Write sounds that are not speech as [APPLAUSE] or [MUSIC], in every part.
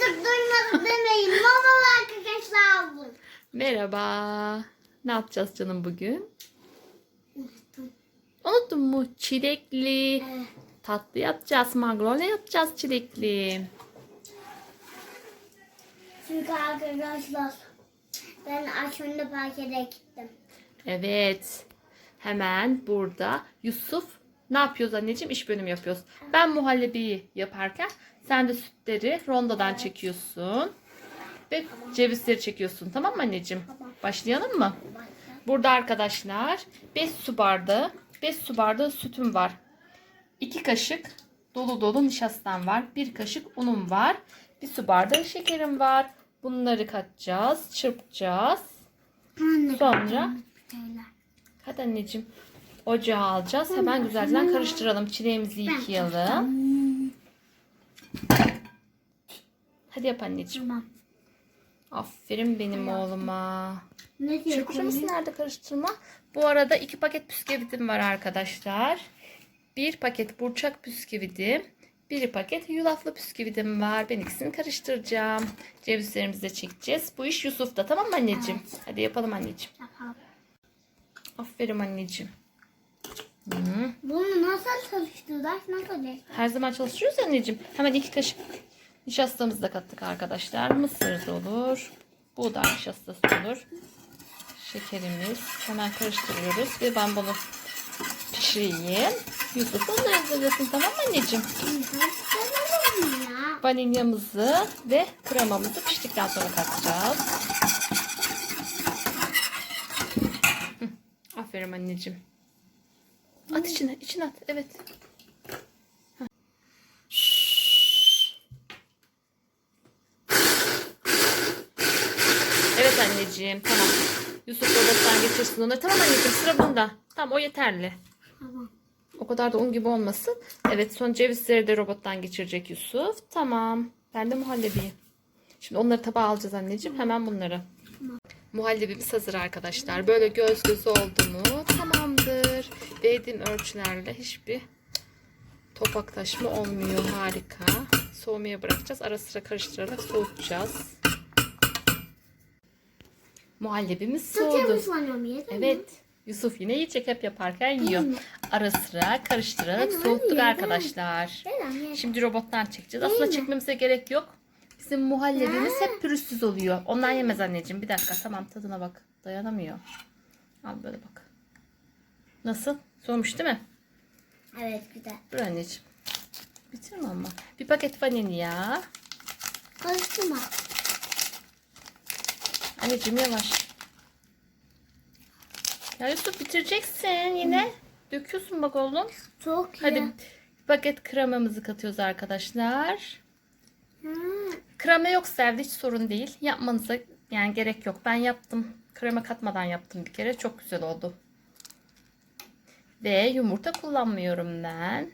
Duyduk duymadık demeyin. Merhaba arkadaşlar. Merhaba. Ne yapacağız canım bugün? Unuttun mu? Çilekli. Evet. Tatlı yapacağız. Magnolia yapacağız çilekli. Çünkü arkadaşlar ben aşağıda parkede gittim. Evet. Hemen burada Yusuf ne yapıyoruz anneciğim? İş bölümü yapıyoruz. Ben muhallebiyi yaparken sen de sütleri rondodan çekiyorsun. Ve cevizleri çekiyorsun. Tamam mı anneciğim? Başlayalım mı? Burada arkadaşlar 5 su bardağı 5 su bardağı sütüm var. 2 kaşık dolu dolu nişastam var. 1 kaşık unum var. 1 su bardağı şekerim var. Bunları katacağız, çırpacağız. Sonra hadi anneciğim ocağa alacağız. Hemen güzelce karıştıralım. Çileğimizi yıkayalım. Hadi yap anneciğim. Tamam. Aferin benim oğluma. Ne? Çırpıcımız nerede karıştırma? Bu arada iki paket bisküvitim var arkadaşlar. Bir paket burçak bisküvitim. Bir paket yulaflı bisküvitim var. Ben ikisini karıştıracağım. Cevizlerimizi de çekeceğiz. Bu iş Yusuf'ta tamam mı anneciğim? Hadi yapalım anneciğim. Yapalım. Aferin anneciğim. Hı. Bunu nasıl çalıştı? Ders nasıl çalıştı? Her zaman çalışıyoruz anneciğim. Hemen iki kaşık nişastamızı da kattık arkadaşlar. Mısır da olur. Buğday nişastası olur. Şekerimiz. Hemen karıştırıyoruz. Ve ben bunu pişireyim. Yusuf onu hazırlasın tamam mı anneciğim? Vanilyamızı ve kremamızı piştikten sonra katacağız. Aferin anneciğim. At içine, içine at. Evet. Evet anneciğim, tamam. Yusuf robottan geçirsin onları. Tamam anneciğim, sıra bunda. Tamam, o yeterli. Tamam. O kadar da un gibi olmasın. Evet son cevizleri de robottan geçirecek Yusuf. Tamam. Ben de muhallebiyi. Şimdi onları tabağa alacağız anneciğim. Hemen bunları. Muhallebimiz hazır arkadaşlar. Böyle göz göz oldu mu tamamdır. Verdiğim ölçülerle hiçbir topaktaşma olmuyor. Harika. Soğumaya bırakacağız. Ara sıra karıştırarak soğutacağız. Muhallebimiz soğudu. Evet. Yusuf yine yiyecek hep yaparken yiyor. Ara sıra karıştırarak soğuttuk arkadaşlar. Şimdi robottan çekeceğiz. Aslında mi? çekmemize gerek yok. Bizim muhallebimiz hep pürüzsüz oluyor. Ondan yemez anneciğim. Bir dakika tamam tadına bak. Dayanamıyor. Al böyle bak. Nasıl? Soğumuş değil mi? Evet güzel. Dur anneciğim. Bitirme ama. Bir paket vanilya. Karıştırma. Anneciğim yavaş. Ya Yusuf bitireceksin yine. Döküyorsun bak oğlum. Çok iyi. Hadi paket kremamızı katıyoruz arkadaşlar. Ha, Krema yoksa evde hiç sorun değil. Yapmanıza yani gerek yok. Ben yaptım. Krema katmadan yaptım bir kere. Çok güzel oldu. Ve yumurta kullanmıyorum ben.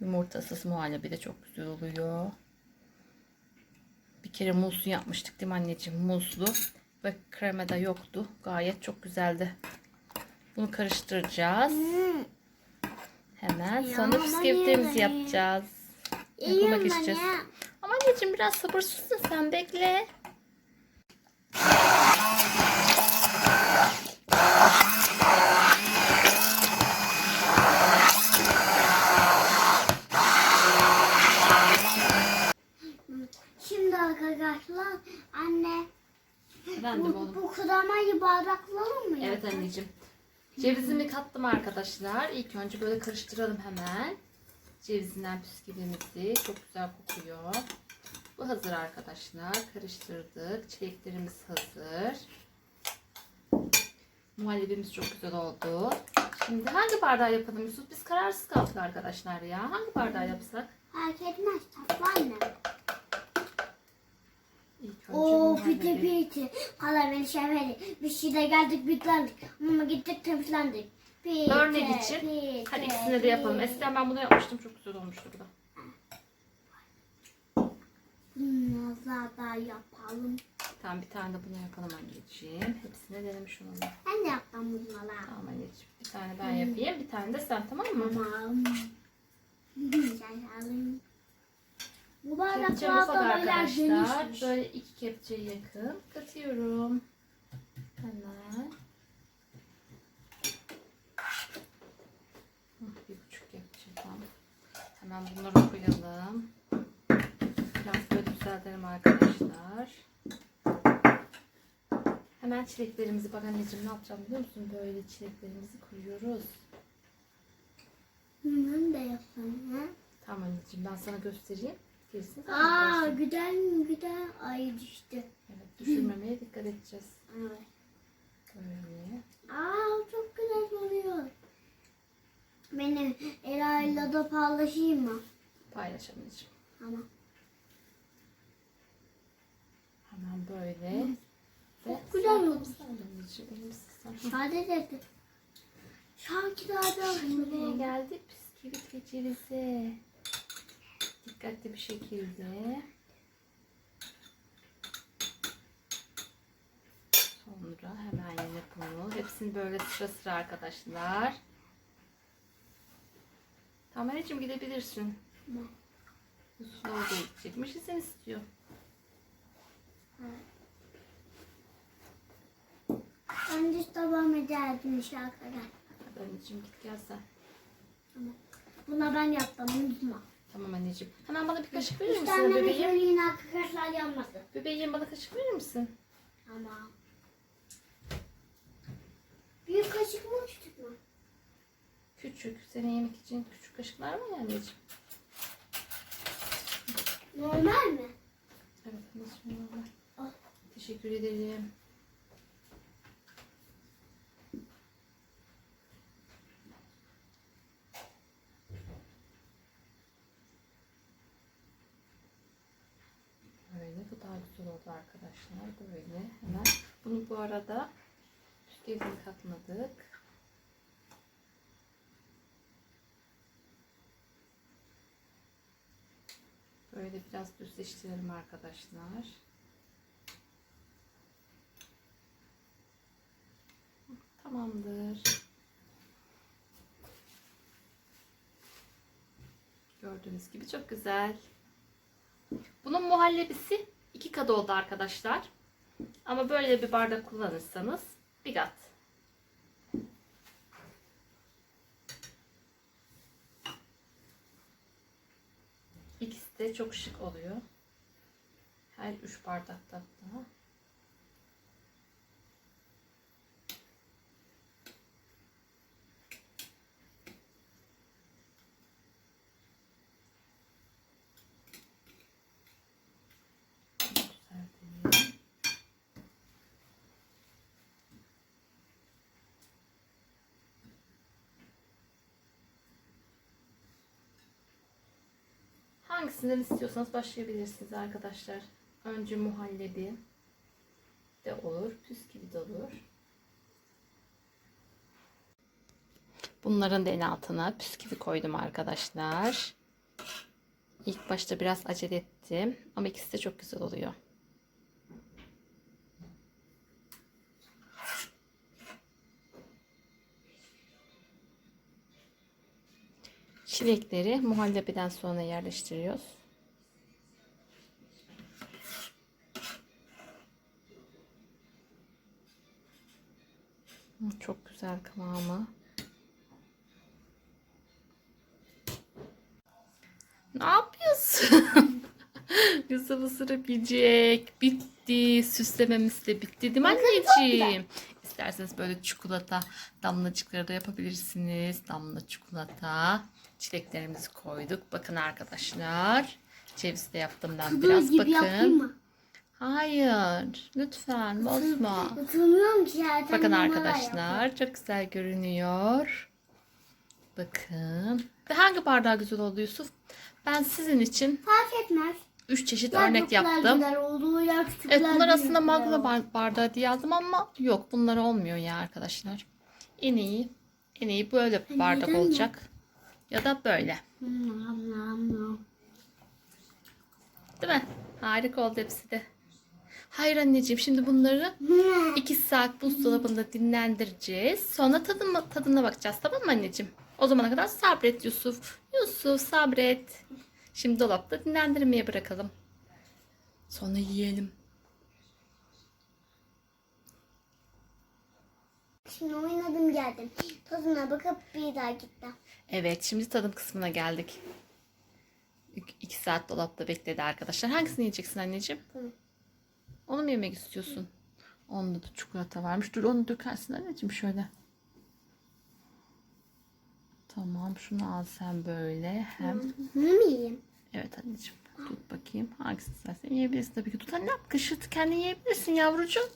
Yumurtasız muhallebi de çok güzel oluyor. Bir kere muzlu yapmıştık değil mi anneciğim? Muzlu. Ve krema da yoktu. Gayet çok güzeldi. Bunu karıştıracağız. hmm. Hemen Ya sonra niye? yapacağız. İyiyim Yapıma ben geçeceğiz. ya. Ama anneciğim biraz sabırsızsın sen bekle. Şimdi arkadaşlar anne Ben kremayı bardaklara mı Evet anneciğim. Cevizimi kattım arkadaşlar. İlk önce böyle karıştıralım hemen. Cevizinden bisküvimizi. Çok güzel kokuyor. Bu hazır arkadaşlar. Karıştırdık. Çileklerimiz hazır. Muhallebimiz çok güzel oldu. Şimdi hangi bardağı yapalım Yusuf? Biz kararsız kaldık arkadaşlar ya. Hangi bardağı yapsak? Fark etmez tatlı anne. Muhallebi. piti piti. Kalameli şeveli. Bir şeyde geldik bitlendik. Ama gittik temizlendik. Piti, Örnek için. piti, Hadi ikisini de yapalım. Eskiden ben bunu yapmıştım. Çok güzel olmuştu bu da. Bunlarla da yapalım. Tamam bir tane de bunu yapalım anneciğim. Hepsini denemiş olalım. Ben de yaptım bunlarla. Tamam anneciğim. Bir tane ben yapayım. Bir tane de sen tamam mı? Tamam. [LAUGHS] Yapalım. Bu Kepçem bardaklar ufak da böyle arkadaşlar. Böyle iki kepçeye yakın katıyorum. Hemen. Bir buçuk kepçe tam. Hemen bunları koyalım. Biraz böyle düzeltelim arkadaşlar. Hemen çileklerimizi bak anneciğim ne yapacağım biliyor musun? Böyle çileklerimizi koyuyoruz. De yapsam ha. Tamam anneciğim ben sana göstereyim. Sen Aa güzel mi güzel. Ay düştü. Evet düşürmemeye dikkat edeceğiz. Evet. Böyle. Aa çok güzel oluyor. Benim Ela'yla da paylaşayım mı? Paylaş anneciğim. Tamam. Hemen böyle. Çok güzel oldu. Anneciğim elimi sıksam. Sadece Şarkılarda Buraya geldi bisküvit ve cevize. Dikkatli bir şekilde. Sonra hemen yine bunu. Hepsini böyle sıra sıra arkadaşlar. Tamam anneciğim gidebilirsin. Yusuf orada gidecekmiş. Sen istiyor. Ben de devam ederdim şarkılar. Hadi anneciğim git gel sen. Buna ben yaptım unutma. Tamam anneciğim. Hemen bana bir kaşık verir misin tane bebeğim? söyleyin arkadaşlar yanmasın. Bebeğim bana kaşık verir misin? Tamam. Büyük kaşık mı küçük mü? Küçük. Senin yemek için küçük kaşıklar mı anneciğim? Normal mi? Evet anneciğim normal. Al. Teşekkür ederim. Böyle daha güzel oldu arkadaşlar. Böyle hemen bunu bu arada bisküvini katmadık. Böyle biraz düzleştirelim arkadaşlar. Tamamdır. Gördüğünüz gibi çok güzel. Bunun muhallebisi iki kat oldu arkadaşlar. Ama böyle bir bardak kullanırsanız bir kat. İkisi de çok şık oluyor. Her üç bardakta hatta. Hangisinden istiyorsanız başlayabilirsiniz arkadaşlar. Önce muhallebi de olur, püsküvi de olur. Bunların da en altına püsküvi koydum arkadaşlar. İlk başta biraz acele ettim ama ikisi de çok güzel oluyor. Çilekleri muhallebiden sonra yerleştiriyoruz. Hı, Çok güzel kıvamı. Ne yapıyorsun? [LAUGHS] Yusuf ısırıp yiyecek. Bitti. Süslememiz de bitti değil mi anneciğim? İsterseniz böyle çikolata damlacıkları da yapabilirsiniz. Damla çikolata. Çileklerimizi koyduk. Bakın arkadaşlar. Ceviz de yaptım ben Kıdır biraz. gibi Bakın. mı? Hayır. Lütfen bozma. Utanıyorum ki zaten. Bakın arkadaşlar çok güzel görünüyor. Bakın. Ve hangi bardağı güzel oldu Yusuf? Ben sizin için Fark etmez. 3 çeşit Ya örnek yaptım. oldu ya Evet bunlar aslında bar- bardağı diye yazdım ama yok bunlar olmuyor ya arkadaşlar. En iyi en iyi böyle bardak neden olacak. Ya da böyle. Değil mi? Harika oldu hepsi de. Hayır anneciğim şimdi bunları 2 saat buzdolabında dinlendireceğiz. Sonra tadına, tadına bakacağız tamam mı anneciğim? O zamana kadar sabret Yusuf. Yusuf sabret. Şimdi dolapta dinlendirmeye bırakalım. Sonra yiyelim. Şimdi oynadım geldim. Tadına bakıp bir daha gittim. Evet şimdi tadım kısmına geldik. 2 saat dolapta bekledi arkadaşlar. Hangisini yiyeceksin anneciğim? Bunu. Onu mu yemek istiyorsun? Onda da çikolata varmış. Dur onu dökersin anneciğim şöyle. Tamam şunu al sen böyle. Hem Bunu mu yiyeyim? evet anneciğim. Tut bakayım. Hangisini istersen yiyebilirsin tabii ki. Tut anne yap. Kışırt kendin yiyebilirsin yavrucuğum.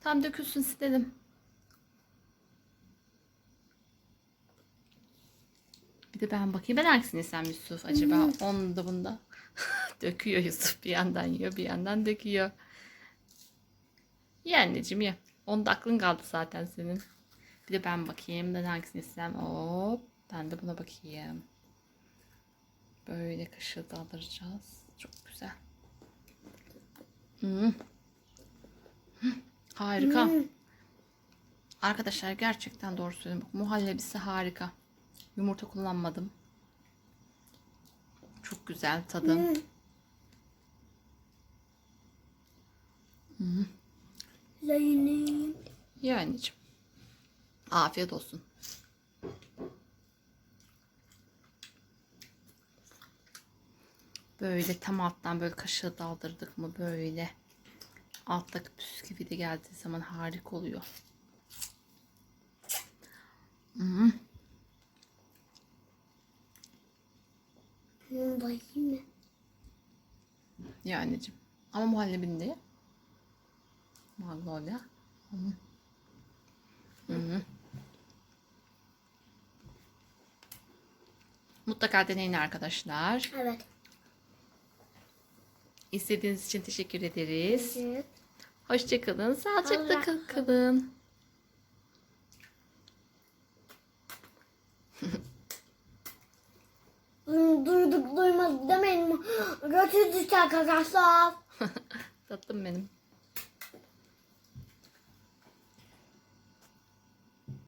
Tam dökülsün silelim. Bir de ben bakayım. Ben hangisini yesem Yusuf acaba? Onu da bunda. [LAUGHS] Döküyor Yusuf. Bir yandan yiyor bir yandan döküyor. Ye anneciğim ye. Onda aklın kaldı zaten senin. Bir de ben bakayım. Ben hangisini yesem. Hop. Ben de buna bakayım. Böyle kaşığı da alacağız. Çok güzel. Hmm. Hmm, Harika. Hmm. Arkadaşlar gerçekten doğru söylüyorum. Bak, muhallebisi harika. Yumurta kullanmadım. Çok güzel tadı. Hmm. Ye anneciğim. Afiyet olsun. Böyle tam alttan böyle kaşığı daldırdık mı böyle. Alttaki bisküvi de geldiği zaman harika oluyor. Hmm. Bunu da yiyeyim mi? Ye anneciğim. Ama muhallebini de ye. Magnolia. Hı. Hı. Mutlaka deneyin arkadaşlar. Evet. İzlediğiniz için teşekkür ederiz. Evet. Hoşçakalın. Sağlıcakla kalın. Duymaz demeyin mi? Götürdük arkadaşlar. [LAUGHS] Tatlım benim.